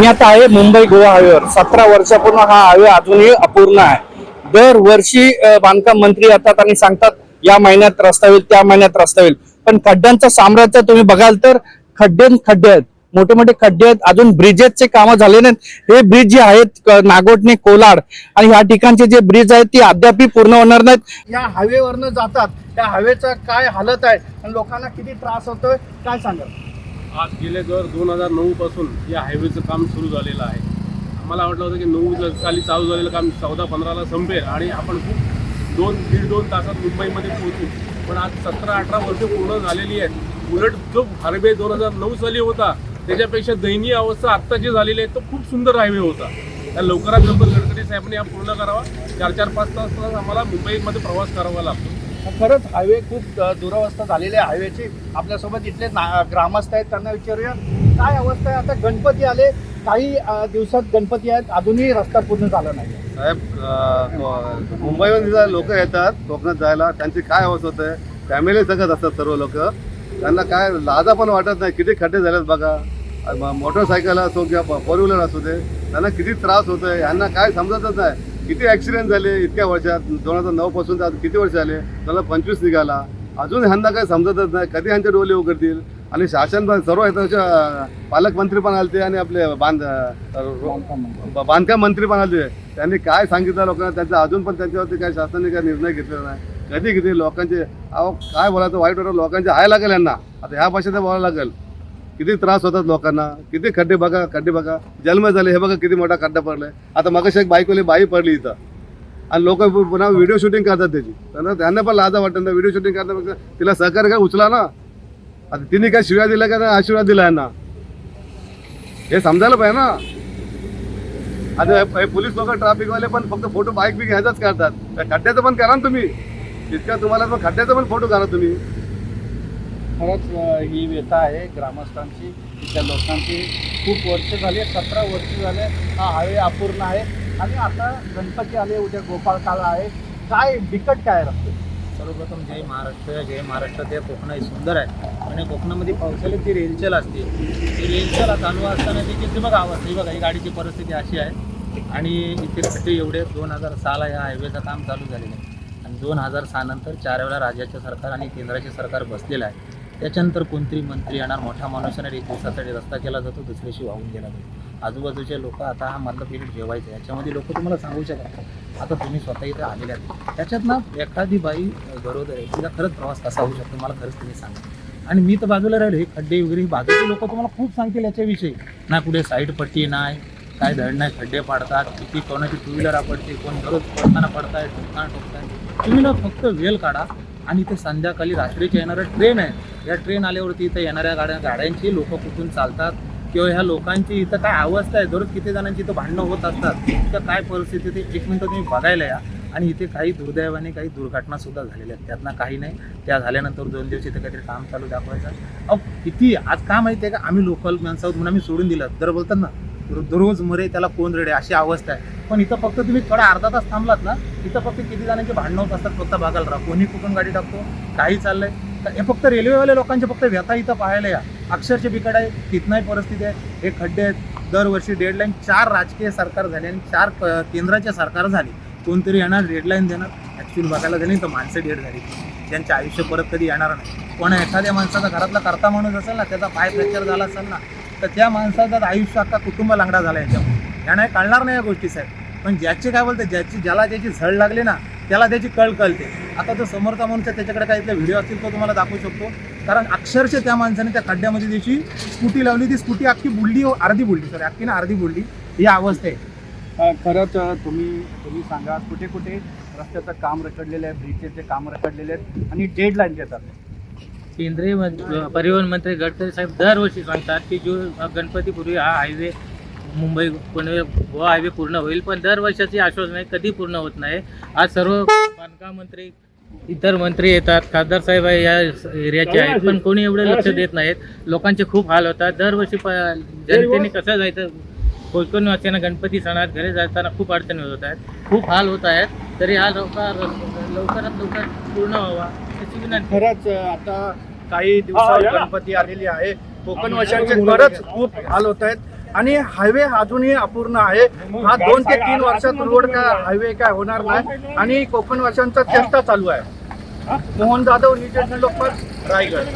मी आता आहे मुंबई गोवा हायवेवर. सतरा वर्षापूर्वी हा हायवे अजूनही अपूर्ण आहे. दरवर्षी बांधकाम मंत्री येतात आणि सांगतात या महिन्यात रस्ता होईल त्या महिन्यात रस्ता होईल. पण खड्ड्यांचं साम्राज्य तुम्ही बघाल तर खड्डे खड्डे आहेत. मोठे मोठे खड्डे आहेत. अजून ब्रिजेसचे कामं झाले नाहीत. हे ब्रिज जे आहेत नागोटणे कोलाड आणि ह्या ठिकाणचे जे ब्रिज आहेत ती अद्याप पूर्ण होणार नाहीत. या हायवेवरनं जातात. त्या हायवेचा काय हालत आहे? आणि लोकांना किती त्रास होतोय? काय सांगाल? आज गेले दर दोन हजार नऊ पासून या हायवेचं काम सुरू झालेलं आहे. आम्हाला वाटलं होतं की नऊ साली चालू झालेलं काम चौदा पंधराला संपेल आणि आपण खूप दोन दीड दोन तासात मुंबईमध्ये पोहोचू. पण आज सतरा अठरा वर्ष पूर्ण झालेली आहेत. उलट जो हायवे दोन हजार नऊ साली होता त्याच्यापेक्षा दयनीय अवस्था आत्ता जी झालेली आहे तो खूप सुंदर हायवे होता. त्या लवकरात लवकर गडकरी साहेबांनी हा पूर्ण करावा. चार चार पाच तास तास आम्हाला मुंबईमध्ये प्रवास करावा लागतो. खरंच हायवे खूप दुरावस्था झालेली आहे हायवेची आपल्यासोबत इथले ना- ग्रामस्थ आहेत त्यांना विचारूया. काय अवस्था आहे? आता गणपती आले काही दिवसात गणपती आहेत अजूनही रस्ता पूर्ण झाला नाही. साहेब मुंबईवर मुंबईमध्ये लोक येतात कोकणात जायला. त्यांची काय अवस्था होते? फॅमिली सगळं असतात सर्व लोक. त्यांना काय लाजा पण वाटत नाही. किती खड्डे झालेत बघा. म- मोटरसायकल असो किंवा फोर व्हीलर असू दे त्यांना किती त्रास होतोय? यांना काय समजतच नाही. किती ॲक्सिडेंट झाले इतक्या वर्षात दोन हजार नऊ पासून आज किती वर्ष झाले त्याला पंचवीस निघाला. अजून ह्यांना काय समजतच नाही कधी ह्यांचे डोले उघडतील? आणि शासन पण सर्व ह्याच्या पालकमंत्री पण आलते आणि आपले बांध बांधकाम मंत्री पण आले त्यांनी काय सांगितलं लोकांना? त्यांचं अजून पण त्यांच्यावरती काय शासनाने काय निर्णय घेतलेला नाही. कधी किती लोकांचे? अहो काय बोलायचं? वाईट वाटत लोकांचे आहे लागेल यांना. आता ह्या भाषेत बोलायला लागेल. किती त्रास होतात लोकांना किती खड्डे बघा खड्डे बघा. जन्म झाले हे बघा किती मोठा खड्डा पडलाय. आता मग एक बाईकवाली बाई पडली इथं. आणि लोक पुन्हा व्हिडिओ शूटिंग करतात त्याची. त्यांना त्यांना पण लाजा वाटत ना व्हिडिओ शूटिंग करता तिला सहकार्य काय उचला ना? आता तिने काय शिव्या दिल्या का नाही? आशीर्वाद दिला यांना. हे समजायला पाहिजे ना? आता पोलीस लोक ट्रॅफिकवाले पण फक्त फोटो बाईक बी घ्यायचाच करतात. खड्ड्याचं पण करा ना तुम्ही. इतक्या तुम्हाला पण खड्ड्याचा पण फोटो करा तुम्ही. खरंच ही व्यथा आहे ग्रामस्थांची त्या लोकांची. खूप वर्ष झाली सतरा वर्ष झाले हा हायवे अपूर्ण आहे. आणि आता गणपती आले उद्या गोपाळकाला आहे. काय बिकट काय राहते सर्वप्रथम जय महाराष्ट्र जय महाराष्ट्र. ते कोकण हे सुंदर आहे. आणि कोकणामध्ये पावसाळ्यात ती रेलचेल असते. ती रेलचेल चालू असताना ती ती बघा आवाज ही बघा ही गाडीची परिस्थिती अशी आहे. आणि इथे खड्डे एवढे दोन हजार सहाला या हायवेचं काम चालू झालेलं आहे. आणि दोन हजार सहानंतर चार वेळा राज्याचे सरकार आणि केंद्राचे सरकार बसलेलं आहे. त्याच्यानंतर कोणतरी मंत्री येणार मोठा माणूस येणार एक दिवसासाठी रस्ता केला जातो दुसऱ्याशी वाहून गेला जातो. आजूबाजूचे लोक आता हा मधला पिरियड जेवायचा याच्यामध्ये लोक तुम्हाला सांगू शकतात आता तुम्ही स्वतः इथे आलेले आहेत. त्याच्यात ना एखादी बाई गरोदर आहे तिला खरंच प्रवास कसा होऊ शकतो? मला खरंच तुम्ही सांगा. आणि मी तर बाजूला राहिलो हे खड्डे वगैरे बाजूचे लोक तुम्हाला खूप सांगतील याच्याविषयी. ना कुठे साईड पट्टी नाही काय धड नाही खड्डे पाडतात किती कोणाची टू व्हीलर आपडते कोण दररोज पडताना पडताय ठोकताना ठोकताय. तुम्ही ना फक्त वेळ काढा. आणि ते संध्याकाळी रात्रीच्या येणारं ट्रेन आहे. या ट्रेन आल्यावरती इथं येणाऱ्या गाड्या गाड्यांची लोक कुठून चालतात? किंवा ह्या लोकांची इथं काय अवस्था आहे? दररोज किती जणांची इथं भांडणं होत असतात? इथं काय परिस्थिती ते एक मिनटं तुम्ही बघायला या. आणि इथे काही दुर्दैवाने काही दुर्घटना सुद्धा झालेल्या आहेत. त्यातनं काही नाही. त्या झाल्यानंतर दोन दिवस इथे काहीतरी काम चालू दाखवायचं. अहो किती? आज का माहिती आहे का? आम्ही लोकल माणसं म्हणून आम्ही सोडून दिलं. दर बोलतात ना दररोज मरे त्याला कोण रेडे? अशी अवस्था आहे. पण इथं फक्त तुम्ही थोडा अर्धा तास थांबलात ना इथं फक्त किती जणांची भांडणं होत असतात? फक्त बघायला राहा. कोणी कुठून गाडी टाकतो? काही चाललंय? हे फक्त रेल्वेवाले लोकांचे फक्त व्यथा इथं पाहायला या. अक्षरशः बिकट आहे तिथनाही परिस्थिती आहे. हे खड्डे आहेत. दरवर्षी डेडलाईन चार राजकीय सरकार झाले आणि चार क- केंद्राचे सरकार झाले. कोणतरी येणार डेडलाईन देणार. ॲक्च्युली बघायला झाली तर माणसं डेड झाली. ज्यांचे आयुष्य परत कधी येणार नाही. पण एखाद्या माणसाचा घरातला करता माणूस असेल ना त्याचा पाय फ्रॅक्चर झाला असेल ना तर त्या माणसाचा आयुष्य अख्खा कुटुंब लांगडा झाला याच्यामुळे. यांना हे कळणार नाही या गोष्टी साहेब. पण ज्याची काय बोलते ज्याची ज्याला ज्याची झळ लागली ना त्याला त्याची कळ कळते. आता तो समोरचा माणूस आहे, त्याच्याकडे काही व्हिडिओ असतील तो तुम्हाला दाखवू शकतो. कारण अक्षरशः त्या माणसाने त्या खड्ड्यामध्ये त्याची स्कूटी लावली. ती स्कूटी अख्खी बुडली अर्धी बुडली. सॉरी अख्खी ना अर्धी बुडली. ही अवस्था आहे. खरंच तुम्ही तुम्ही सांगा कुठे कुठे रस्त्याचं काम रखडलेलं आहे ब्रिजेसचे काम रखडलेले आहेत आणि डेडलाईन येतात? केंद्रीय परिवहन मंत्री गडकरी साहेब दरवर्षी सांगतात की जो गणपतीपूर्वी हा हायवे मुंबई पुणे गोवा हायवे पूर्ण होईल पण दरवर्षाची आश्वासन आहे कधी पूर्ण होत नाही. आज सर्व बांधकाम मंत्री इतर मंत्री येतात. खासदार साहेब आहे या एरियाचे आहेत पण कोणी एवढं लक्ष देत नाहीत. लोकांचे खूप हाल होतात. दरवर्षी जनतेने कसं जायचं? कोकण वासियांना गणपती सणात घरी जाताना खूप अडचणी होत आहेत. खूप हाल होत आहेत. तरी हा लवकर लवकरात लवकर पूर्ण व्हावा अशी विनंती. खरंच आता काही दिवसात गणपती आलेली आहे. कोकण वाशांचे खरंच खूप हाल होत आहेत. आणि हायवे अजूनही अपूर्ण आहे. हा दोन ते तीन वर्षात रोड काय हायवे काय होणार नाही. आणि कोकण वाशांचा चेष्टा चालू आहे. Mohan Jadhav news eighteen Lokmat Raigad.